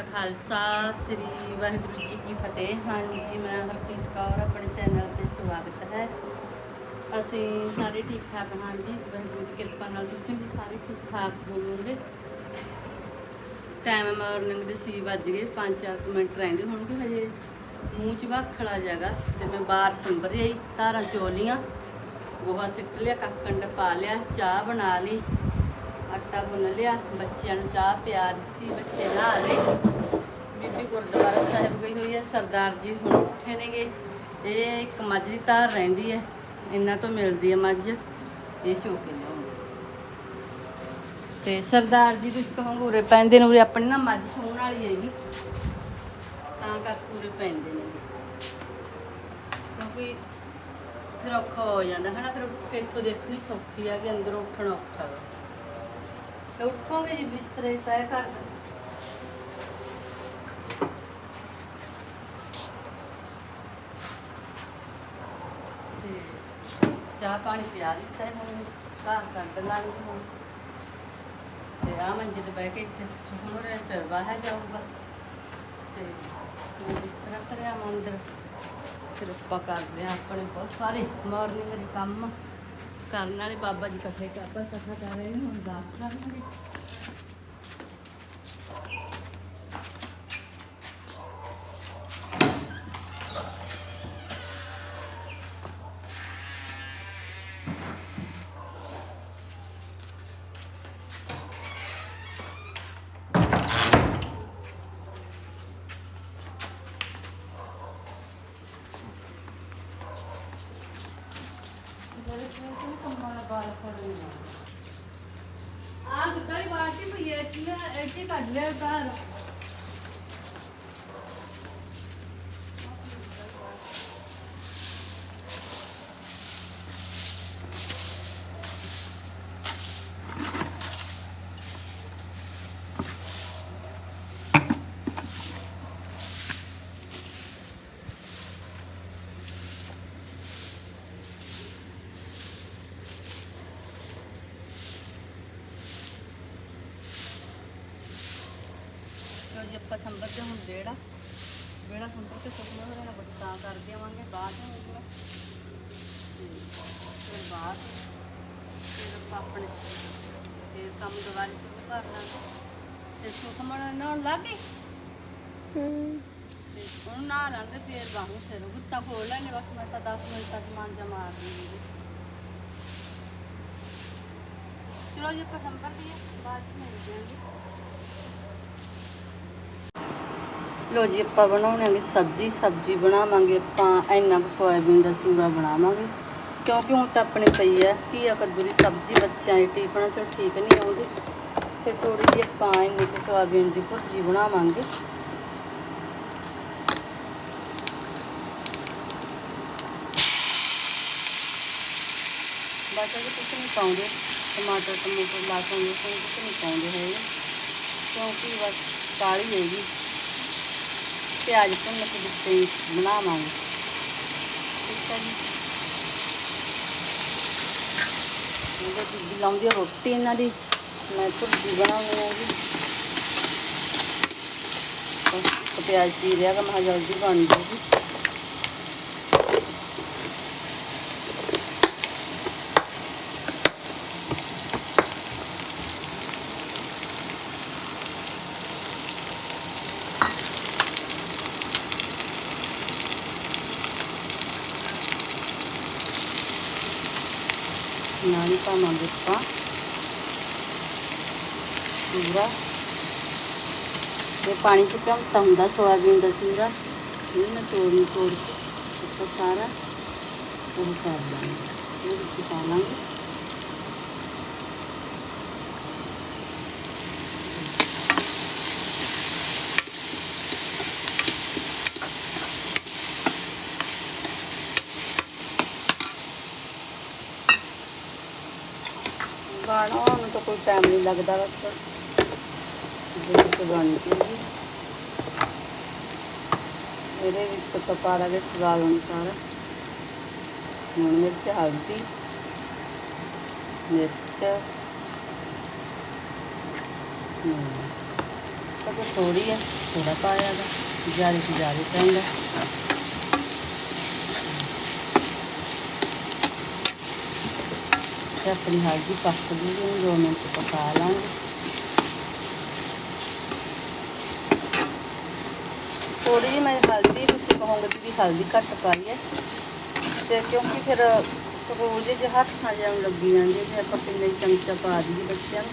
ਕਾ ਖਾਲਸਾ, ਸ੍ਰੀ ਵਾਹਿਗੁਰੂ ਜੀ ਕੀ ਫਤਿਹ। ਹਾਂਜੀ, ਮੈਂ ਹਰਪ੍ਰੀਤ ਕੌਰ, ਆਪਣੇ ਚੈਨਲ ਤੇ ਸਵਾਗਤ ਹੈ। ਅਸੀਂ ਸਾਰੇ ਠੀਕ ਠਾਕ ਹਾਂ ਜੀ ਵਾਹਿਗੁਰੂ ਦੀ ਕਿਰਪਾ ਨਾਲ ਤੁਸੀਂ ਵੀ ਸਾਰੇ ਠੀਕ ਠਾਕ ਹੋਵੋਗੇ। ਟਾਈਮ ਮਾਰਨਿੰਗ ਦੇ 6 ਵੱਜ ਗਏ 5-4 ਮਿੰਟ ਰਹਿੰਦੇ ਹੋਣਗੇ ਹਜੇ। ਮੂੰਹ 'ਚ ਵਾਖੜਾ ਜਾਗਾ ਤੇ ਮੈਂ ਬਾਹਰ ਸੰਭਰ ਆਈ, ਧਾਰਾਂ ਚੋਲੀਆਂ। ਗੋਹਾ ਸਿੱਟ ਲਿਆ ਕੱਕੰਡ ਪਾ ਲਿਆ, ਚਾਹ ਬਣਾ ਲਈ। ਆਟਾ ਗੁੰਨ ਲਿਆ, ਬੱਚਿਆਂ ਨੂੰ ਚਾਹ ਪਿਆ ਦਿੱਤੀ, ਬੱਚੇ ਨਹਾ ਲਏ। ਬੀਬੀ ਗੁਰਦੁਆਰਾ ਸਾਹਿਬ ਗਈ ਹੋਈ ਹੈ, ਸਰਦਾਰ ਜੀ ਹੁਣ ਉੱਠੇ ਨੇਗੇ। ਇਹ ਇੱਕ ਮੱਝ ਦੀ ਧਾਰ ਰਹਿੰਦੀ ਹੈ, ਇਹਨਾਂ ਤੋਂ ਮਿਲਦੀ ਹੈ ਮੱਝ। ਇਹ ਚੋਕੇ ਲਿਆਉਂਦੇ ਤੇ ਸਰਦਾਰ ਜੀ ਤੁਸੀਂ ਕਹੋਗੇ, ਉਰੇ ਪੈਂਦੇ ਨੇ, ਉਰੇ ਆਪਣੀ ਨਾ ਮੱਝ ਸੂਣ ਵਾਲੀ ਹੈਗੀ। ਤਾਂ ਕਰਕੇ ਉਰੇ ਪੈਂਦੇ ਨੇ। ਕਿਉਂਕਿ ਫਿਰ ਔਖਾ ਹੋ ਜਾਂਦਾ ਹੈ ਨਾ ਫਿਰ ਇੱਥੋਂ ਦੇਖਣੀ ਸੌਖੀ ਆ ਕਿ ਅੰਦਰੋਂ ਉੱਠਣਾ ਔਖਾ ਵਾ। ਤੇ ਉੱਠੋਗੇ ਜੀ ਬਿਸਤਰੇ ਤੈਅ ਕਰ ਦਿਓ। ਤੇ ਚਾਹ ਪਾਣੀ ਪਿਆ ਦਿੱਤਾ ਹੈ ਹੁਣ ਘਰ ਕੱਢ ਲਾਂਗੇ ਹੁਣ। ਤੇ ਆ ਮੰਜੇ ਤੇ ਬਹਿ ਕੇ ਇੱਥੇ ਸੁਣ ਰਿਹਾ ਸਰਵਾ ਹੈ ਜਾਊਗਾ। ਤੇ ਮੈਂ ਬਿਸਤਰਾ ਕਰਿਆ ਮੈਂ ਅੰਦਰ। ਫਿਰ ਕਰਦੇ ਆ ਆਪਣੇ ਬਹੁਤ ਸਾਰੇ। ਮਾਰਨਿੰਗ ਦੇ ਕੰਮ। ਕਰਨ ਵਾਲੇ ਬਾਬਾ ਜੀ ਇਕੱਠੇ ਕਰਦਾ ਕਥਾ ਕਰ ਰਹੇ ਨੇ ਹੁਣ ਦਾਸ ਕਰਾਂਗੇ ਆ ਦੁਕਾਨੀ ਬਾਟੀ ਪਈ ਹੈ ਚੀਨਾ ਇੱਥੇ ਕੱਢ ਲਿਆ ਬਾਹਰ ਲੋ ਜੀ ਆਪਾਂ ਸੰਭਰ ਤੇ ਹੁਣ ਤੇ ਸੁਪਨਾ ਹੋਣਾ ਨਾ ਬਤਾ ਕਰ ਦੇਵਾਂਗੇ, ਬਾਅਦ ਵਿੱਚ ਫਿਰ ਬਾਅਦ ਫਿਰ ਆਪਾਂ ਆਪਣੇ ਤੇ ਕੰਮ ਦੁਬਾਰਾ ਸ਼ੁਰੂ ਕਰ ਤੇ ਸੁਖਮਣ ਨਾਲ ਲੱਗੇ ਤੇ ਉਹਨੂੰ ਨਾ ਲੈਂਦੇ ਫੇਰ ਬਾਹੂ ਫਿਰ ਗੁੱਤਾ ਖੋਲ ਲੈਣੇ ਬਸ ਮੈਂ ਤਾਂ 10 ਮਿੰਟ ਤੱਕ ਮਾਂਜਾ ਮਾਰ ਦੂੰਗੀ ਚਲੋ ਜੀ, ਆਪਾਂ ਸੰਭਰ ਦੀ ਬਾਅਦ ਚ ਮਿਲਦੇ ਹਾਂ ਲੋ ਜੀ, ਆਪਾਂ ਬਣਾਉਣਾਂਗੇ ਸਬਜ਼ੀ ਸਬਜ਼ੀ ਬਣਾਵਾਂਗੇ ਆਪਾਂ, ਇੰਨਾ ਕੁ ਸੋਇਆਬੀਨ ਦਾ ਚੂਰਾ ਬਣਾਵਾਂਗੇ। ਕਿਉਂਕਿ ਹੁਣ ਤਾਂ ਆਪਣੇ ਪਈ ਹੈ ਘੀਆ ਕੱਦੂ ਦੀ ਸਬਜ਼ੀ, ਬੱਚਿਆਂ ਦੀ ਟਿਫਨਾਂ ਚੋਂ ਠੀਕ ਨਹੀਂ ਆਉਂਦੀ। ਫਿਰ ਥੋੜੀ ਜਿਹੀ ਆਪਾਂ ਇੰਨੀ ਕੁ ਸੋਇਆਬੀਨ ਦੀ ਭੁਰਜੀ ਬਣਾਵਾਂਗੇ। ਬਸ ਇਹ ਕੁਝ ਨਹੀਂ ਪਾਉਂਦੇ, ਟਮਾਟਰ, ਟਮੂਟਰ ਲਸਣ ਕੁਝ ਨਹੀਂ ਪਾਉਂਦੇ ਹੈਗੇ। ਕਿਉਂਕਿ ਬਸ ਕਾਲੀ ਹੈਗੀ। ਪਿਆਜ਼ ਭੁੰਨ ਕੇ ਦਿੱਤੇ ਬਣਾਵਾਂਗੇ। ਠੀਕ ਹੈ ਜੀ। ਇਹਦੇ ਬੀਬੀ ਲਾਉਂਦੀ ਆ ਰੋਟੀ ਇਹਨਾਂ ਦੀ, ਮੈਂ ਭੁਰਜੀ ਬਣਾਉਣੀ ਹੈ ਜੀ। ਪਿਆਜ਼ ਚੀਰ ਰਿਹਾ ਮੈਂ ਕਿਹਾ ਜਲਦੀ ਬਣ ਜੂਗੀ ਨਾਲ ਆਪਾਂ ਚੂਰਾ ਇਹ ਪਾਣੀ ਚ ਭੰਤਾ ਹੁੰਦਾ ਸੋਇਆਬੀਨ ਦਾ ਚੂਰਾ ਇਹ ਮੈਂ ਤੋੜ ਨੂੰ ਤੋੜ ਕੇ ਸਾਰਾ ਉਹ ਕਰ ਦਾਂਗੇ ਇਹ ਵਿੱਚ ਪਾ ਲਾਂਗੇ ਬਣਾਉਣ ਨੂੰ ਤਾਂ ਕੋਈ ਟਾਈਮ ਨਹੀਂ ਲੱਗਦਾ ਬਸ। ਜਿੰਨੀ ਬਣ ਜੂਗੀ ਇਹਦੇ ਵਿੱਚ ਆਪਾਂ ਪਾ ਲਾਂਗੇ ਸਵਾਦ ਅਨੁਸਾਰ ਲੂਣ ਮਿਰਚ ਹਲਦੀ ਮਿਰਚ ਹਮ, ਤਾਂ ਕੋਈ ਥੋੜੀ ਹੈ ਥੋੜਾ ਪਾਇਆ ਦਾ ਜ਼ਿਆਦਾ ਤੋਂ ਜ਼ਿਆਦਾ ਪੈਂਦਾ। ਤੇ ਆਪਣੀ ਹਲਦੀ ਪੱਕ ਗਈ ਉਹਨੂੰ ਦੋ ਮਿੰਟ ਪਕਾ ਲਾਂਗੇ। ਥੋੜੀ ਜਿਹੀ ਮੈਂ ਹਲਦੀ, ਤੁਸੀਂ ਕਹੋਗੇ ਵੀ ਹਲਦੀ ਘੱਟ ਪਾਈ ਹੈ। ਤੇ ਕਿਉਂਕਿ ਫਿਰ ਰੋਜ਼ ਜੇ ਹੱਥ ਖਾ ਜਾਣ ਲੱਗੀ ਜਾਂਦੇ ਜੇ ਆਪਾਂ ਕਿੰਨੇ ਚਮਚਾ ਪਾ ਦਈਏ ਬੱਚਿਆਂ ਨੂੰ।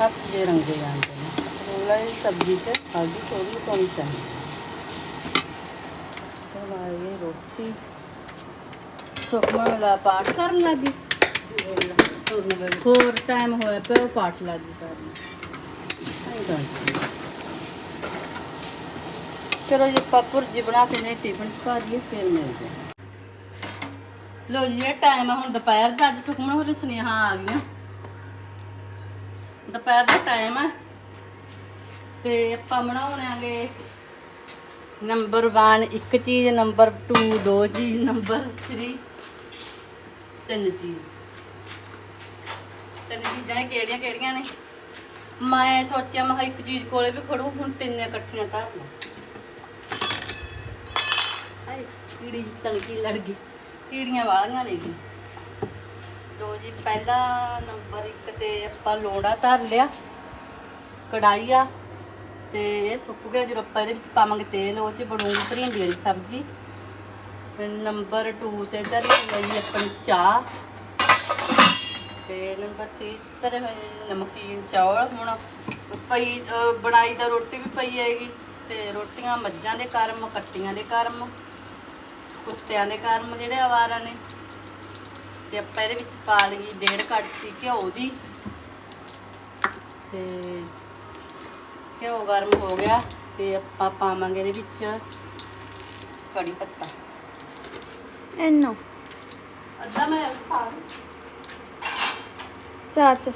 ਹੱਥ ਜੇ ਰੰਗੇ ਜਾਂਦੇ ਨੇ। ਰੋਲਾ ਦੀ ਸਬਜ਼ੀ 'ਚ ਹਲਦੀ ਥੋੜੀ ਪਾਉਣੀ ਚਾਹੀਦੀ ਚਲਾਈਏ ਰੋਟੀ। ਸੁਖਮਨ ਵਾਲਾ ਪਾਠ ਕਰਨ ਲੱਗੀ। ਹੋਰ ਟਾਈਮ ਹੋਇਆ ਪਿਆ, ਉਹ ਪਾਠ ਲੱਗੀ ਕਰਨ ਚਲੋ ਜੀ ਪਾਪੁਰ ਜੀ ਬਣਾ ਕੇ ਨੇ ਟਿਫਨ ਪਾ ਦਈਏ, ਫਿਰ ਮਿਲਦੇ ਲੋ ਜੀ, ਇਹ ਟਾਈਮ ਆ, ਹੁਣ ਦੁਪਹਿਰ ਦਾ, ਅੱਜ ਸੁਖਮਨ ਹੋਰ ਸੁਨੇਹਾ ਆ ਗਈਆਂ। ਦੁਪਹਿਰ ਦਾ ਟਾਈਮ ਆ। ਤੇ ਆਪਾਂ ਬਣਾਉਣਾਂਗੇ ਨੰਬਰ 1 ਇੱਕ ਚੀਜ਼ ਨੰਬਰ 2 ਦੋ ਚੀਜ਼ ਨੰਬਰ 3 ਤਿੰਨ ਚੀਜ਼। ਤਿੰਨ ਚੀਜ਼ਾਂ ਇਹ ਕਿਹੜੀਆਂ ਕਿਹੜੀਆਂ ਨੇ? ਮੈਂ ਸੋਚਿਆ, ਮੈਂ ਕਿਹਾ ਇੱਕ ਚੀਜ਼ ਕੋਲੇ ਵੀ ਖੜੂ, ਹੁਣ ਤਿੰਨੇ ਇਕੱਠੀਆਂ ਧਰ ਲਾਂ ਹਾਏ, ਕੀੜੀ ਜੀ ਲੜ ਗਈ। ਕੀੜੀਆਂ ਵਾਲੀਆਂ ਲੈ ਗਈ ਲੋ ਜੀ, ਪਹਿਲਾ ਨੰਬਰ 1 ਤੇ ਆਪਾਂ ਲੋੜਾ ਧਰ ਲਿਆ ਕੜਾਈ ਆ, ਤੇ ਇਹ ਸੁੱਕ ਗਿਆ ਜਦੋਂ ਆਪਾਂ ਇਹਦੇ ਵਿੱਚ ਪਾਵਾਂਗੇ ਤੇਲ, ਉਹ ਚ ਬਣੂਗੀ ਭਰਿੰਡੀਆਂ ਦੀ ਸਬਜ਼ੀ। ਫਿਰ ਨੰਬਰ 2 ਤੇ ਇਧਰ ਲਈ ਆਪਣੀ ਚਾਹ। ਤੇ ਨੰਬਰ 3 ਤਰ ਨਮਕੀਨ ਚੌਲ। ਹੁਣ ਪਈ ਬਣਾਈ ਦਾ ਰੋਟੀ ਵੀ ਪਈ ਹੈਗੀ ਤੇ ਰੋਟੀਆਂ ਮੱਝਾਂ ਦੇ ਕਰਮ ਕੱਟੀਆਂ ਦੇ ਕਰਮ ਕੁੱਤਿਆਂ ਦੇ ਕਰਮ ਜਿਹੜੇ ਆਵਾਰਾ ਨੇ। ਤੇ ਆਪਾਂ ਇਹਦੇ ਵਿੱਚ ਪਾ ਲਈ ਡੇਢ ਕੜਛੀ ਘਿਓ ਦੀ। ਤੇ ਘਿਓ ਗਰਮ ਹੋ ਗਿਆ ਤੇ ਆਪਾਂ ਪਾਵਾਂਗੇ ਇਹਦੇ ਵਿੱਚ ਕੜੀ ਪੱਤਾ। ਐਨੋ ਅੱਧਾ ਮੈਂ ਪਾ ਚਾਚ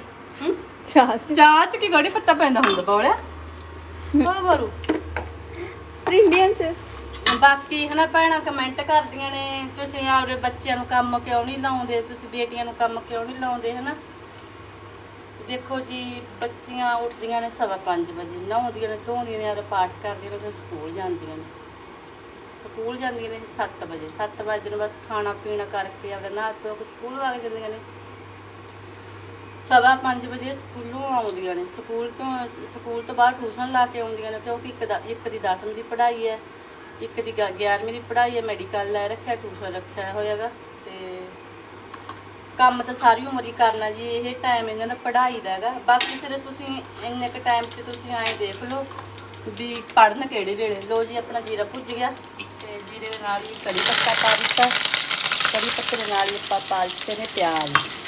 ਹੂੰ? ਚਾਚ ਚਾਹ ਚ ਕੀ ਕੜੀ ਪੱਤਾ ਪੈਂਦਾ ਹੁੰਦਾ ਬੋਲਿਆ? ਹੋ ਬਰੂ ਇੰਡੀਅਨ ਚ। ਬਾਕੀ ਹਨਾ ਭੈਣਾਂ ਕਮੈਂਟ ਕਰਦੀਆਂ ਨੇ ਤੁਸੀਂ ਆਪਦੇ ਬੱਚਿਆਂ ਨੂੰ ਕੰਮ ਕਿਉਂ ਨਹੀਂ ਲਾਉਂਦੇ? ਤੁਸੀਂ ਬੇਟੀਆਂ ਨੂੰ ਕੰਮ ਕਿਉਂ ਨਹੀਂ ਲਾਉਂਦੇ ਹਨਾ? ਦੇਖੋ ਜੀ ਬੱਚੀਆਂ ਉੱਠਦੀਆਂ ਨੇ ਸਵਾ ਪੰਜ ਵਜੇ ਨਹਾਉਂਦੀਆਂ ਨੇ ਧੋਂਦੀਆਂ ਨੇ ਆਪਦਾ ਪਾਠ ਕਰਦੀਆਂ ਨੇ ਤੇ ਸਕੂਲ ਜਾਂਦੀਆਂ ਨੇ। ਸਕੂਲ ਜਾਂਦੀਆਂ ਨੇ 7 ਵਜੇ 7 ਵਜੇ ਨੂੰ ਬਸ ਖਾਣਾ ਪੀਣਾ ਕਰਕੇ ਆਪਦਾ ਨਹਾ ਧੋ ਕੇ ਸਕੂਲ ਵਗ ਜਾਂਦੀਆਂ ਨੇ। ਸਵਾ ਪੰਜ ਵਜੇ ਸਕੂਲੋਂ ਆਉਂਦੀਆਂ ਨੇ। ਸਕੂਲ ਤੋਂ ਸਕੂਲ ਤੋਂ ਬਾਅਦ ਟਿਊਸ਼ਨ ਲਾ ਕੇ ਆਉਂਦੀਆਂ ਨੇ ਕਿਉਂਕਿ ਇੱਕ ਦਾ, ਇੱਕ ਦੀ 10ਵੀਂ ਦੀ ਪੜ੍ਹਾਈ ਹੈ, ਇੱਕ ਦੀ 11ਵੀਂ ਦੀ ਪੜ੍ਹਾਈ ਹੈ, ਮੈਡੀਕਲ ਲੈ ਰੱਖਿਆ, ਟਿਊਸ਼ਨ ਰੱਖਿਆ ਹੋਇਆਗਾ ਤੇ ਕੰਮ ਤਾਂ ਸਾਰੀ ਉਮਰ ਹੀ ਕਰਨਾ ਜੀ, ਇਹ ਟਾਈਮ ਇਹਨਾਂ ਦਾ ਪੜ੍ਹਾਈ ਦਾ ਹੈਗਾ। ਬਾਕੀ ਫਿਰ ਤੁਸੀਂ ਇੰਨੇ ਕ ਟਾਈਮ 'ਚ ਤੁਸੀਂ ਐਂ ਦੇਖ ਲਓ ਵੀ ਪੜ੍ਹਨ ਕਿਹੜੇ ਵੇਲੇ। ਲੋ ਜੀ, ਆਪਣਾ ਜੀਰਾ ਭੁੱਜ ਗਿਆ ਤੇ ਜੀਰੇ ਦੇ ਨਾਲ ਹੀ ਕੜੀ ਪੱਤਾ ਪਾ ਦਿੱਤਾ। ਕੜੀ ਪੱਤੇ ਦੇ ਨਾਲ ਹੀ ਆਪਾਂ ਪਾ ਦਿੱਤੇ ਨੇ ਪਿਆਜ਼।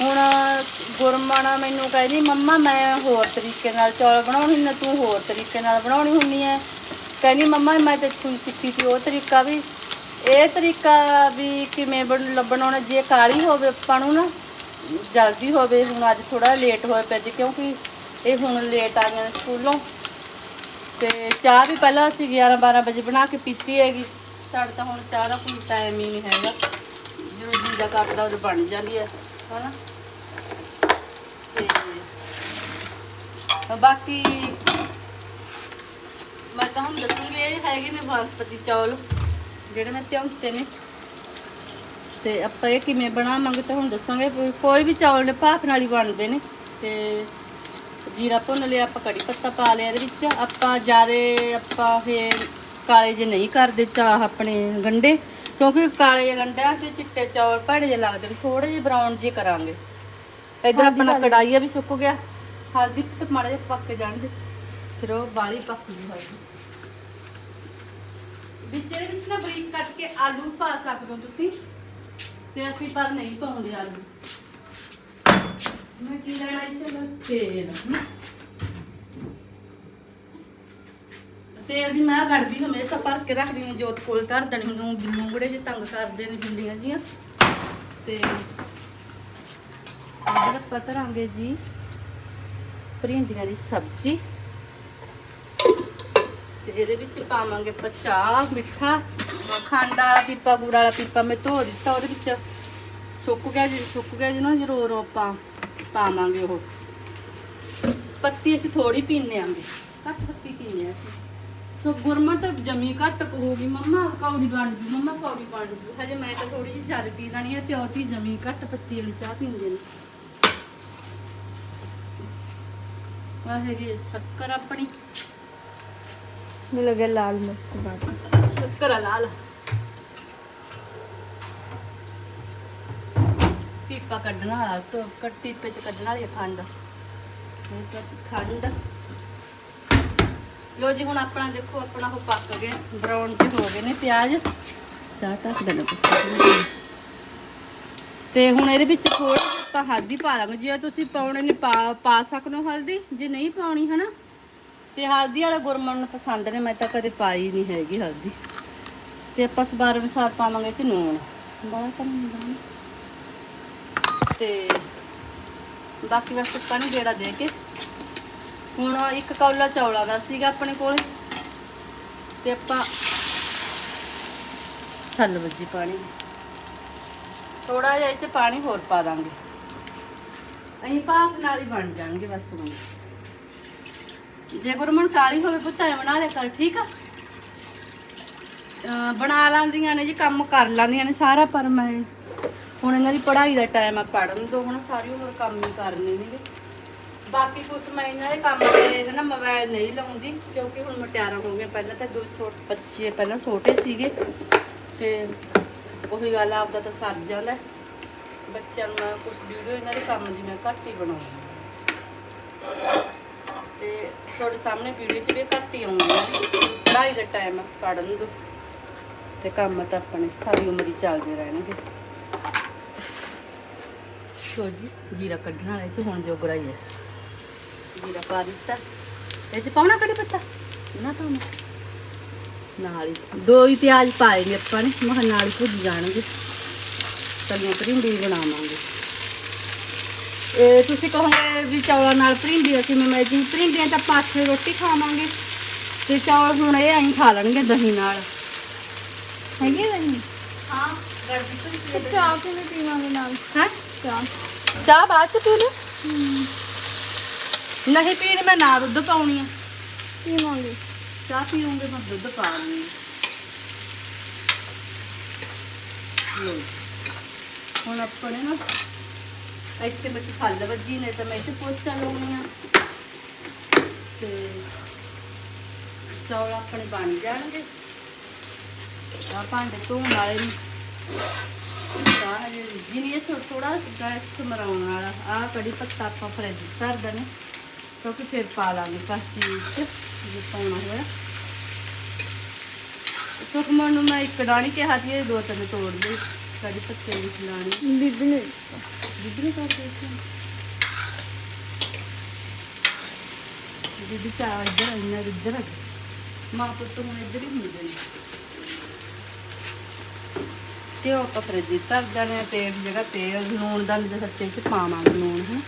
ਹੁਣ ਗੁਰਮਣ ਮੈਨੂੰ ਕਹਿੰਦੀ, ਮੰਮਾ, ਮੈਂ ਹੋਰ ਤਰੀਕੇ ਨਾਲ ਚੌਲ ਬਣਾਉਣੀ ਨਾ, ਤੂੰ ਹੋਰ ਤਰੀਕੇ ਨਾਲ ਬਣਾਉਣੀ ਹੁੰਨੀ ਐ। ਕਹਿੰਦੀ, ਮੰਮਾ, ਮੈਂ ਤੇ ਤੂੰ ਸਿੱਖੀ ਸੀ, ਉਹ ਤਰੀਕਾ ਵੀ, ਇਹ ਤਰੀਕਾ ਵੀ ਕਿਵੇਂ ਬਣ- ਬਣਾਉਣਾ, ਜੇ ਕਾਲੀ ਹੋਵੇ ਆਪਾਂ ਨੂੰ ਨਾ, ਜਲਦੀ ਹੋਵੇ, ਹੁਣ ਅੱਜ ਥੋੜਾ ਲੇਟ ਹੋਇਆ ਪਿਆ ਜੀ, ਕਿਉਂਕਿ ਇਹ ਹੁਣ ਲੇਟ ਆ ਗਏ ਸਕੂਲੋਂ। ਤੇ ਚਾਹ ਵੀ ਪਹਿਲਾਂ ਅਸੀਂ 11 12 ਵਜੇ ਬਣਾ ਕੇ ਪੀਤੀ ਹੈਗੀ। ਸਾਡੇ ਤਾਂ ਹੁਣ ਚਾਹ ਦਾ ਕੋਈ ਟਾਈਮ ਹੀ ਨਹੀਂ ਹੈਗਾ। ਜਦੋਂ ਜੀ ਦਾ ਕਰਦਾ, ਉਹ ਬਣ ਜਾਂਦੀ ਹੈ। ਹਨਾ ਤੇ ਬਾਕੀ ਮੈਂ ਤਾਂ ਦੱਸੂਗੀ, ਇਹ ਹੈਗੇ ਨੇ ਬਾਸਪਤੀ ਚੌਲ, ਜਿਹੜੇ ਮੈਂ ਤਿਉਂਤੇ ਨੇ। ਤੇ ਆਪਾਂ ਇਹ ਕਿਵੇਂ ਬਣਾਵਾਂਗੇ ਤਾਂ ਹੁਣ ਦੱਸਾਂਗੇ। ਕੋਈ ਵੀ ਚੌਲ ਨੇ ਭਾਫ ਨਾਲ ਹੀ ਬਣਦੇ ਨੇ। ਤੇ ਜੀਰਾ ਭੁੰਨ ਲਿਆ, ਆਪਾਂ ਕੜੀ ਪੱਤਾ ਪਾ ਲਿਆ ਇਹਦੇ ਵਿੱਚ। ਆਪਾਂ ਜਿਆਦੇ ਆਪਾਂ ਫੇਰ ਕਾਲੇ ਜੇ ਨਹੀਂ ਕਰਦੇ ਚਾਹ ਆਪਣੇ ਗੰਡੇ। ਕਿਉਂਕਿ ਕਾਲੇ ਗੰਡਿਆਂ 'ਚ ਚਿੱਟੇ ਚੌਲ ਭੜੇ ਜਿਹੇ ਲੱਗਦੇ ਨੇ ਥੋੜੇ ਜਿਹੇ ਬਰਾਊਨ ਜਿਹੇ ਕਰਾਂਗੇ। ਇਧਰ ਆਪਣਾ ਕੜਾਈਆ ਵੀ ਸੁੱਕ ਗਿਆ। ਹਲਦੀ ਤੇ ਮਾੜੇ ਜਿਹੇ ਪੱਕ ਜਾਣਗੇ ਫਿਰ ਉਹ ਬਾਲੀ ਪੱਕ ਜੂ ਹਲਦੀ ਵਿੱਚ ਇਹਦੇ ਵਿੱਚ ਨਾ ਬਰੀਕ ਕੱਟ ਕੇ ਆਲੂ ਪਾ ਸਕਦੇ ਹੋ ਤੁਸੀਂ ਤੇ ਅਸੀਂ ਪਰ ਨਹੀਂ ਪਾਉਂਦੇ ਆਲੂ। ਮੈਂ ਕੀ ਲੈਣਾ ਇਸ ਨਾਲ ਤੇਲ। ਤੇਲ ਦੀ ਮੈਂ ਗੜਦੀ ਹਮੇਸ਼ਾ, ਭਰ ਕੇ ਰੱਖਦੀ ਹਾਂ ਜੋਤ ਕੋਲ ਧਰ ਦੇਣੀ ਮੈਨੂੰ ਲੂੰਗੜੇ ਜੇ ਤੰਗ ਕਰਦੇ ਨੇ ਬਿੱਲੀਆਂ ਜੀਆਂ। ਤੇ ਇਧਰ ਆਪਾਂ ਧਰਾਂਗੇ ਜੀ ਭਰਿੰਡੀਆਂ ਦੀ ਸਬਜ਼ੀ। ਤੇ ਇਹਦੇ ਵਿੱਚ ਪਾਵਾਂਗੇ ਆਪਾਂ ਚਾਹ, ਮਿੱਠਾ, ਖੰਡ ਵਾਲਾ ਪੀਪਾ, ਗੁੜ ਵਾਲਾ ਪੀਪਾ, ਮੈਂ ਧੋ ਦਿੱਤਾ ਉਹਦੇ ਵਿੱਚ। ਸੁੱਕ ਗਿਆ ਜੀ, ਸੁੱਕ ਗਿਆ ਜੀ ਨਾ ਜ਼ਰੂਰ ਆਪਾਂ ਪਾਵਾਂਗੇ ਉਹ। ਪੱਤੀ ਅਸੀਂ ਥੋੜੀ ਪੀਨੇ ਆਂਗੇ। ਘੱਟ ਪੱਤੀ ਪੀਨੇ ਅਸੀਂ। ਸੋ ਗੁਰਮਟ ਜਮੀ ਘੱਟ ਕਹੂਗੀ ਮੰਮਾ ਕੌੜੀ ਬਣ ਜੂ ਮੰਮਾ ਕੌੜੀ ਬਣ ਜੂ। ਹਜੇ ਮੈਂ ਤਾਂ ਥੋੜੀ ਜਿਹੀ ਚਾਰ ਪੀ ਲੈਣੀ ਹੈ ਪਿਓ ਧੀ ਜਮੀ ਘੱਟ ਪੱਤੀ ਵਾਲੀ ਚਾਹ ਪੀਂਦੇ ਨੇ। ਵਾਹਿਗੁਰੂ ਸ਼ੱਕਰ ਆਪਣੀ। ਮੈਨੂੰ ਲੱਗਿਆ ਲਾਲ ਮਿਰਚ ਬਾਟ ਸ਼ੱਕਰ ਲਾਲ। ਪੀਪਾ ਕੱਢਣ ਵਾਲਾ ਤੋਂ ਕੱਟ ਪੀਪੇ ਚ ਕੱਢਣ ਵਾਲੀ ਆ ਖੰਡ। ਇਹ ਤਾਂ ਖੰਡ। ਲੋ ਜੀ, ਹੁਣ ਆਪਣਾ ਦੇਖੋ, ਆਪਣਾ ਉਹ ਪੱਕ ਗਏ। ਬਰਾਊਨ ਜਿਹੇ ਹੋ ਗਏ ਨੇ ਪਿਆਜ਼। ਚਾਹ ਟੱਕ ਦੇਣਾ ਤੁਸੀਂ ਤੇ ਹੁਣ ਇਹਦੇ ਵਿੱਚ ਥੋੜਾ ਆਪਾਂ ਹਲਦੀ ਪਾ ਦਾਂਗੇ। ਜੇ ਤੁਸੀਂ ਪਾਉਣੇ ਨੇ, ਪਾ ਸਕਦੇ ਹੋ ਹਲਦੀ। ਜੇ ਨਹੀਂ ਪਾਉਣੀ, ਹਨਾ? ਤੇ ਹਲਦੀ ਵਾਲੇ ਗੁਰਮਨ ਨੂੰ ਪਸੰਦ ਨੇ, ਮੈਂ ਤਾਂ ਕਦੇ ਪਾਈ ਨਹੀਂ ਹੈਗੀ ਹਲਦੀ। ਤੇ ਆਪਾਂ ਸਬਾਰ ਵਿਸਾਰ ਪਾਵਾਂਗੇ ਚ ਨੂਣ। ਬਾਹਰ ਤਾਂ ਨਹੀਂ ਤੇ ਬਾਕੀ ਬਸ ਪਾਣੀ ਜਿਹੜਾ ਦੇ ਕੇ। ਹੁਣ ਇੱਕ ਕੌਲਾ ਚੌਲਾ ਦਾ ਸੀਗਾ ਆਪਣੇ ਕੋਲ। ਤੇ ਆਪਾਂ ਸੱਲ ਵੱਜੀ ਪਾਣੀ ਥੋੜਾ ਜਿਹਾ ਇਹ ਚ ਪਾਣੀ ਹੋਰ ਪਾ ਦਾਂਗੇ। ਅਸੀਂ ਭਾਫ ਨਾਲ ਹੀ ਬਣ ਜਾਣਗੇ ਬਸ ਹੁਣ। ਜੇ ਗੁਰਮਨ ਕਾਲੀ ਹੋਵੇ ਪੁੱਤ, ਐ ਬਣਾ ਲਿਆ ਕਰ, ਠੀਕ ਆ? ਬਣਾ ਲੈਂਦੀਆਂ ਨੇ ਜੀ, ਕੰਮ ਕਰ ਲੈਂਦੀਆਂ ਨੇ ਸਾਰਾ, ਪਰ ਮੈਂ ਹੁਣ ਇਹਨਾਂ ਦੀ ਪੜ੍ਹਾਈ ਦਾ ਟਾਈਮ ਆ ਪੜਨ ਤੋਂ ਹੁਣ ਸਾਰੀ ਉਮਰ ਕੰਮ ਹੀ ਕਰਨੇ ਨੇਗੇ। ਬਾਕੀ ਕੁਝ ਮੈਂ ਇਹਨਾਂ ਦੇ ਕੰਮ ਤੇ ਹਨਾ ਮੋਬਾਈਲ ਨਹੀਂ ਲਾਉਂਦੀ ਕਿਉਂਕਿ ਹੁਣ ਮਟਿਆਰਾਂ ਹੋ ਗਈਆਂ ਪਹਿਲਾਂ ਤਾਂ ਦੋ ਛੋਟੇ ਬੱਚੇ ਪਹਿਲਾਂ ਛੋਟੇ ਸੀਗੇ ਤੇ ਉਹੀ ਗੱਲ ਆ, ਆਪਦਾ ਤਾਂ ਸਰ ਜਾਂਦਾ। ਬੱਚਿਆਂ ਨੂੰ ਮੈਂ ਕੁਝ ਵੀਡੀਓ ਇਹਨਾਂ ਦੇ ਕੰਮ ਦੀ ਮੈਂ ਘੱਟ ਹੀ ਬਣਾਉਂਦੀ ਹਾਂ। ਤੇ ਤੁਹਾਡੇ ਸਾਹਮਣੇ ਵੀਡੀਓ 'ਚ ਵੀ ਘੱਟ ਹੀ ਆਉਂਦੀ ਹੈ ਪੜ੍ਹਾਈ ਦਾ ਟਾਈਮ ਪੜਨ ਦੋ। ਤੇ ਕੰਮ ਤਾਂ ਆਪਣੇ ਸਾਰੀ ਉਮਰ ਹੀ ਚੱਲਦੇ ਰਹਿਣਗੇ। ਸੋ ਜੀ ਜੀਰਾ ਕੱਢਣ ਵਾਲੇ 'ਚ ਹੁਣ ਜੋਗਰਾ ਹੀ ਹੈ। ਜੀਰਾ ਪਾ ਦਿੱਤਾ ਇਹ 'ਚ ਪਾਉਣਾ ਕੜੀ ਪੱਤਾ ਨਾ ਪਾਉਣਾ ਨਾਲ ਹੀ ਦੋ ਹੀ ਪਿਆਜ਼ ਪਾਏ ਨੇ ਆਪਾਂ ਨੇ ਮਹਾਂ ਨਾਲ ਹੀ ਭੁੱਜ ਜਾਣਗੇ ਤਲੀਆਂ ਭਰਿੰਡੀ ਬਣਾਵਾਂਗੇ ਇਹ ਤੁਸੀਂ ਕਹੋਗੇ ਵੀ ਚੌਲਾਂ ਨਾਲ ਭਰਿੰਡੀ ਅਸੀਂ ਮੈਂ ਜੀ ਭਰਿੰਡੀਆਂ ਤਾਂ ਆਪਾਂ ਆਖੇ ਰੋਟੀ ਖਾਵਾਂਗੇ ਤੇ ਚੌਲ ਹੁਣ ਇਹ ਅਸੀਂ ਖਾ ਲੈਣਗੇ ਦਹੀਂ ਨਾਲ ਹੈਗੀ ਨਹੀਂ ਹਾਂ ਗੜਬੀ ਤੇ ਚਾਹ ਕਿਵੇਂ ਪੀਵਾਂਗੇ ਨਾਲ ਹੈ ਚਾਹ ਚਾਹ ਬਾਅਦ ਚ ਪੀ ਲਓ ਨਹੀਂ ਪੀਣੀ ਮੈਂ ਨਾ ਦੁੱਧ ਪਾਉਣੀ ਆ। ਪੀਵਾਂਗੇ। ਚਾਹ ਪੀਉਂਗੇ ਮੈਂ ਦੁੱਧ ਪਾ ਲੂੰਗੀ ਲਓ। ਹੁਣ ਆਪਣੇ ਨਾ ਇੱਥੇ ਬੱਚੀ ਖੱਲ ਵੱਜੀ ਨੇ ਤਾਂ ਮੈਂ ਇੱਥੇ ਪੋਚਾ ਲਾਉਣੀ ਆ। ਤੇ ਚੌਲ ਆਪਣੇ ਬਣ ਜਾਣਗੇ। ਆ ਭਾਂਡੇ ਧੋਣ ਵਾਲੇ ਨੇ। ਹਜੇ ਜਿਹਨੇ ਇਹ ਥੋੜਾ ਗੈਸ ਸਮਰਾਉਣ ਵਾਲਾ। ਆ ਕੜੀ ਪੱਤਾ ਆਪਾਂ ਫਰਿੱਜ ਧਰ ਦਨੇ ਕਿਉਂਕਿ ਫਿਰ ਪਾ ਲਾਂਗੇ ਕਾਸੀ ਵਿੱਚ ਜੇ ਪਾਉਣਾ ਹੋਇਆ। ਸੁਖਮਨ ਨੂੰ ਮੈਂ ਇੱਕ ਡਾਣੀ ਕਿਹਾ ਸੀ ਇਹ ਦੋ ਤਿੰਨ ਤੋੜ ਦੇ ਕੜੀ ਪੱਤੇ ਦੀ ਡਾਣੀ ਬੀਬੀ ਨੇ ਬੀਬੀ ਨੇ ਕਰ ਦਿੱਤੀ। ਬੀਬੀ ਚਾਹ ਇੱਧਰ ਆਈਨਾ ਇੱਧਰ। ਮਾਂ ਪੁੱਤ ਹੁਣ ਇੱਧਰ ਹੀ ਹੁੰਦੇ ਨੇ। ਤੇ ਉਹ ਆਪਾਂ ਫਰਿੱਜ ਦੇਣੇ ਆ ਤੇਲ ਜਗ੍ਹਾ ਤੇਲ ਲੂਣ ਦਾ ਨਹੀਂ ਸੱਚੇ ਚ ਪਾਵਾਂਗੇ ਲੂਣ ਹੈ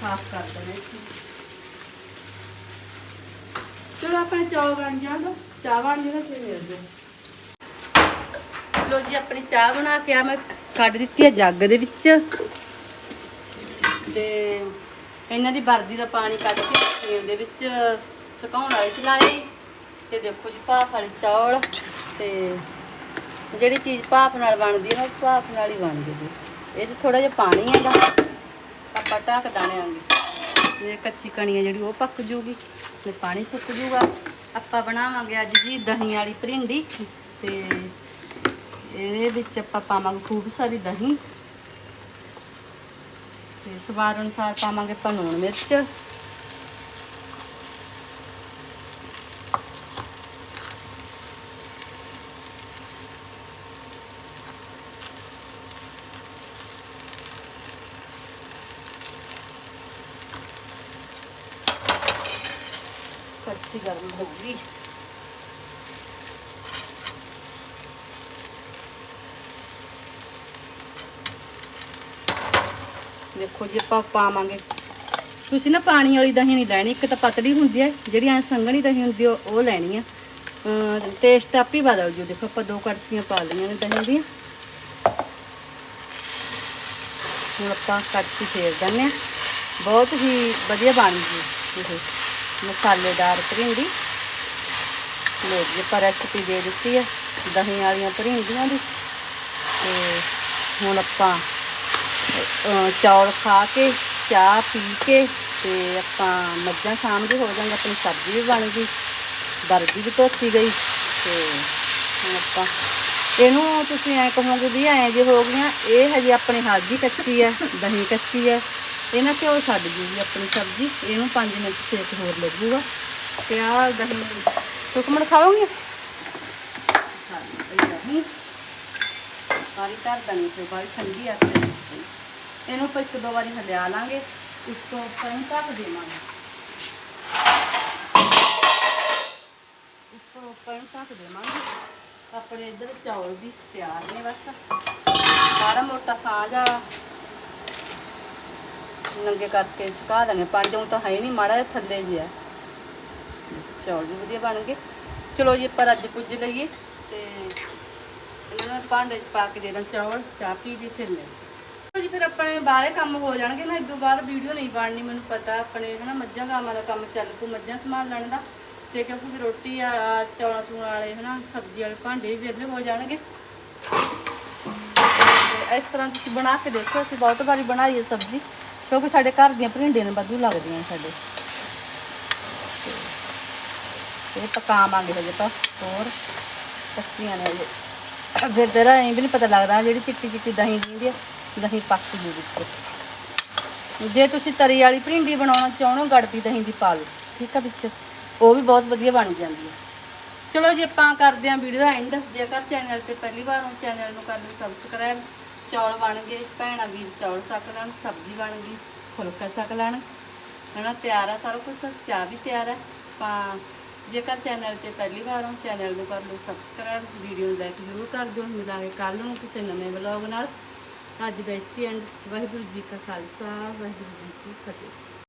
ਸਾਫ਼ ਕਰ ਦੇਣੇ ਇੱਥੇ। ਚਲੋ ਆਪਣੇ ਚੌਲ ਬਣ ਜਾਣ ਚਾਹ ਬਣ ਜਿਹੜਾ ਫਿਰ ਮਿਲਦੇ ਲੋ ਜੀ, ਆਪਣੀ ਚਾਹ ਬਣਾ ਕੇ ਆ ਮੈਂ ਕੱਢ ਦਿੱਤੀ ਹੈ ਜੱਗ ਦੇ ਵਿੱਚ। ਤੇ ਇਹਨਾਂ ਦੀ ਵਰਦੀ ਦਾ ਪਾਣੀ ਕੱਢ ਕੇ ਤੇਲ ਦੇ ਵਿੱਚ ਸੁਕਾਉਣ ਵਾਲੇ ਚ ਲਾਏ ਤੇ ਦੇਖੋ ਜੀ, ਭਾਫ ਵਾਲੀ ਚੌਲ। ਤੇ ਜਿਹੜੀ ਚੀਜ਼ ਭਾਫ ਨਾਲ ਬਣਦੀ ਹੈ ਨਾ ਉਹ ਭਾਫ ਨਾਲ ਹੀ ਬਣਦੀ ਜੀ ਇਹ 'ਚ ਥੋੜਾ ਜਿਹਾ ਪਾਣੀ ਹੈਗਾ। ਆਪਾਂ ਢੱਕ ਦਾਣਿਆਂਗੇ ਤੇ ਕੱਚੀ ਕਣੀ ਹੈ ਜਿਹੜੀ ਉਹ ਪੱਕ ਜੂਗੀ ਤੇ ਪਾਣੀ ਸੁੱਕ ਜੂਗਾ। ਆਪਾਂ ਬਣਾਵਾਂਗੇ ਅੱਜ ਜੀ ਦਹੀਂ ਵਾਲੀ ਭਰਿੰਡੀ ਤੇ ਇਹਦੇ ਵਿੱਚ ਆਪਾਂ ਪਾਵਾਂਗੇ ਖੂਬ ਸਾਰੀ ਦਹੀਂ। ਤੇ ਸਵਾਦ ਅਨੁਸਾਰ ਪਾਵਾਂਗੇ ਆਪਾਂ ਲੂਣ ਮਿਰਚ ਕੜਛੀ ਗਰਮ ਹੋ ਗਈ ਦੇਖੋ ਜੀ, ਆਪਾਂ ਪਾਵਾਂਗੇ। ਤੁਸੀਂ ਨਾ ਪਾਣੀ ਵਾਲੀ ਦਹੀਂ ਨਹੀਂ ਲੈਣੀ, ਇੱਕ ਤਾਂ ਪਤਲੀ ਹੁੰਦੀ ਹੈ, ਜਿਹੜੀ ਐ ਸੰਘਣੀ ਦਹੀਂ ਹੁੰਦੀ ਉਹ ਲੈਣੀ ਆ ਟੇਸਟ ਆਪ ਹੀ ਬਦਲ ਜੂ ਦੇਖੋ, ਆਪਾਂ ਦੋ ਕੜਸੀਆਂ ਪਾ ਲਈਆਂ ਨੇ ਦਹੀਂ ਦੀਆਂ। ਹੁਣ ਆਪਾਂ ਕੜਛੀ ਫੇਰ ਦਿੰਦੇ ਆ ਬਹੁਤ ਹੀ ਵਧੀਆ ਬਣ ਗਈ ਇਹ ਮਸਾਲੇਦਾਰ ਭਰਿੰਡੀ ਲੋ ਜੀ, ਆਪਾਂ ਰੈਸਪੀ ਦੇ ਦਿੱਤੀ ਹੈ ਦਹੀਂ ਵਾਲੀਆਂ ਭਰਿੰਡੀਆਂ ਦੀ। ਤੇ ਹੁਣ ਆਪਾਂ ਚੌਲ ਖਾ ਕੇ, ਚਾਹ ਪੀ ਕੇ, ਤੇ ਆਪਾਂ ਮੱਝਾਂ ਸ਼ਾਮ ਸਾਹਮਣੇ ਹੋ ਜਾਣਗੇ ਆਪਣੀ ਸਬਜ਼ੀ ਵੀ ਬਣ ਗਈ ਬਰਦੀ ਵੀ ਧੋਤੀ ਗਈ, ਤੇ ਹੁਣ ਆਪਾਂ, ਇਹਨੂੰ ਤੁਸੀਂ ਐ ਕਹੋਗੇ ਵੀ ਐ ਜੇ ਹੋ ਗਈਆਂ, ਇਹ ਹਜੇ ਆਪਣੀ ਹਲਦੀ ਕੱਚੀ ਹੈ ਦਹੀਂ ਕੱਚੀ ਹੈ ਇਹ ਨਾ ਘਿਓ ਛੱਡ ਜੂਗੀ ਆਪਣੀ ਸਬਜ਼ੀ, ਇਹਨੂੰ 5 ਮਿੰਟ ਸੇਕ ਹੋਰ ਲੱਗੂਗਾ, ਤੇ ਆਹ ਦਹੀਂ ਸੁਖਮਣ ਖਾਓਗੇ? ਸਾਰੀ ਧਰ ਦਣੀ ਤੇ ਬਾਈ ਠੰਡੀ ਆ ਇਹਨੂੰ ਆਪਾਂ ਇੱਕ ਦੋ ਵਾਰੀ ਹਲਿਆ ਲਾਂਗੇ ਉਸ ਤੋਂ ਆਪਾਂ ਇਹਨੂੰ ਢੱਕ ਦੇਵਾਂਗੇ। ਉੱਪਰ ਉੱਪਰ ਇਹਨੂੰ ਢੱਕ ਦੇਵਾਂਗੇ। ਆਪਣੇ ਇੱਧਰ ਚੌਲ ਵੀ ਤਿਆਰ ਨੇ ਬਸ। ਸਾਰਾ ਮੋਟਾ ਸਾਂਝਾ ਨੰਗੇ ਕਰਕੇ ਸੁਕਾ ਦੇਣੇ। ਪੰਜ ਜਦੋਂ ਤਾਂ ਹੈ ਨਹੀਂ ਮਾੜਾ ਜਿਹਾ ਥੱਲੇ ਜਿਹਾ। ਚੌਲ ਵੀ ਵਧੀਆ ਬਣ ਗਏ। ਚਲੋ ਜੀ, ਆਪਾਂ ਰੱਜ ਪੁੱਜ ਲਈਏ ਤੇ ਇਹਨਾਂ ਨੂੰ ਭਾਂਡੇ 'ਚ ਪਾ ਕੇ ਦੇ ਦਾਂ ਚੌਲ, ਚਾਹ ਪੀ ਲਈ ਫਿਰ ਲੈ। ਚਲੋ ਜੀ, ਫਿਰ ਆਪਣੇ ਬਾਹਰੇ ਕੰਮ ਹੋ ਜਾਣਗੇ। ਨਾ ਇਦੋਂ ਬਾਅਦ ਵੀਡੀਓ ਨਹੀਂ ਬਣਨੀ, ਮੈਨੂੰ ਪਤਾ ਆਪਣੇ ਹਨਾ ਮੱਝਾਂ ਗਾਵਾਂ ਦਾ ਕੰਮ ਚੱਲ ਪੂ ਮੱਝਾਂ ਸੰਭਾਲ ਲੈਣ ਦਾ। ਤੇ ਕਿਉਂਕਿ ਫਿਰ ਰੋਟੀ ਵਾਲਾ ਚੌਲਾਂ ਚੂਲਾਂ ਵਾਲੇ ਹਨਾ, ਸਬਜ਼ੀ ਵਾਲੇ ਭਾਂਡੇ ਵੀ ਵਿਹਲੇ ਹੋ ਜਾਣਗੇ। ਇਸ ਤਰ੍ਹਾਂ ਤੁਸੀਂ ਬਣਾ ਕੇ ਦੇਖੋ, ਅਸੀਂ ਬਹੁਤ ਵਾਰੀ ਬਣਾਈ ਹੈ ਸਬਜ਼ੀ। ਕਿਉਂਕਿ ਸਾਡੇ ਘਰ ਦੀਆਂ ਭਰਿੰਡੀਆਂ ਨੇ ਵਾਧੂ ਲੱਗਦੀਆਂ ਸਾਡੇ। ਇਹ ਪਕਾਵਾਂਗੇ ਹਜੇ ਤਾਂ, ਹੋਰ ਕੱਚੀਆਂ ਨੇ ਹਜੇ। ਫਿਰ ਤੇਰਾ ਐਂ ਵੀ ਨਹੀਂ ਪਤਾ ਲੱਗਦਾ, ਜਿਹੜੀ ਚਿੱਟੀ ਚਿੱਟੀ ਦਹੀਂ ਦਿੰਦੀ ਦਹੀਂ ਪੱਕ ਜੂ ਵਿੱਚ। ਜੇ ਤੁਸੀਂ ਤਰੀ ਵਾਲੀ ਭਿੰਡੀ ਬਣਾਉਣਾ ਚਾਹੋ ਗੜਬੀ ਦਹੀਂ ਦੀ ਪਾ ਲਓ, ਠੀਕ ਆ ਵਿੱਚ। ਉਹ ਵੀ ਬਹੁਤ ਵਧੀਆ ਬਣ ਜਾਂਦੀ ਹੈ ਚਲੋ ਜੀ, ਆਪਾਂ ਕਰਦੇ ਆਂ ਵੀਡੀਓ ਦਾ ਐਂਡ। ਜੇਕਰ ਚੈਨਲ ਤੇ ਪਹਿਲੀ ਵਾਰ ਹੋ, ਚੈਨਲ ਨੂੰ ਕਰ ਲਓ ਸਬਸਕ੍ਰਾਈਬ। ਚੌਲ ਬਣ ਗਏ, ਭੈਣਾਂ ਵੀਰ ਚੌਲ ਸਕ ਲੈਣ, ਸਬਜ਼ੀ ਬਣ ਗਈ, ਫੁਲਕਾ ਸਕ ਲੈਣ। ਹਨਾ, ਤਿਆਰ ਆ ਸਾਰਾ ਕੁਝ ਚਾਹ ਵੀ ਤਿਆਰ ਹੈ ਆਪਾਂ ਜੇਕਰ ਚੈਨਲ ਤੇ ਪਹਿਲੀ ਵਾਰ ਹੋ, ਚੈਨਲ ਨੂੰ ਕਰ ਲਓ ਸਬਸਕ੍ਰਾਈਬ ਵੀਡੀਓ ਨੂੰ ਲਾਈਕ ਜ਼ਰੂਰ ਕਰ ਦਿਓ। ਮਿਲਾਂਗੇ ਕੱਲ ਨੂੰ ਕਿਸੇ ਨਵੇਂ ਵਲੌਗ ਨਾਲ। ਅੱਜ ਦਾ ਇੱਥੇ ਐਂਡ ਵਾਹਿਗੁਰੂ ਜੀ ਕਾ ਖਾਲਸਾ, ਵਾਹਿਗੁਰੂ ਜੀ ਕੀ ਫਤਿਹ।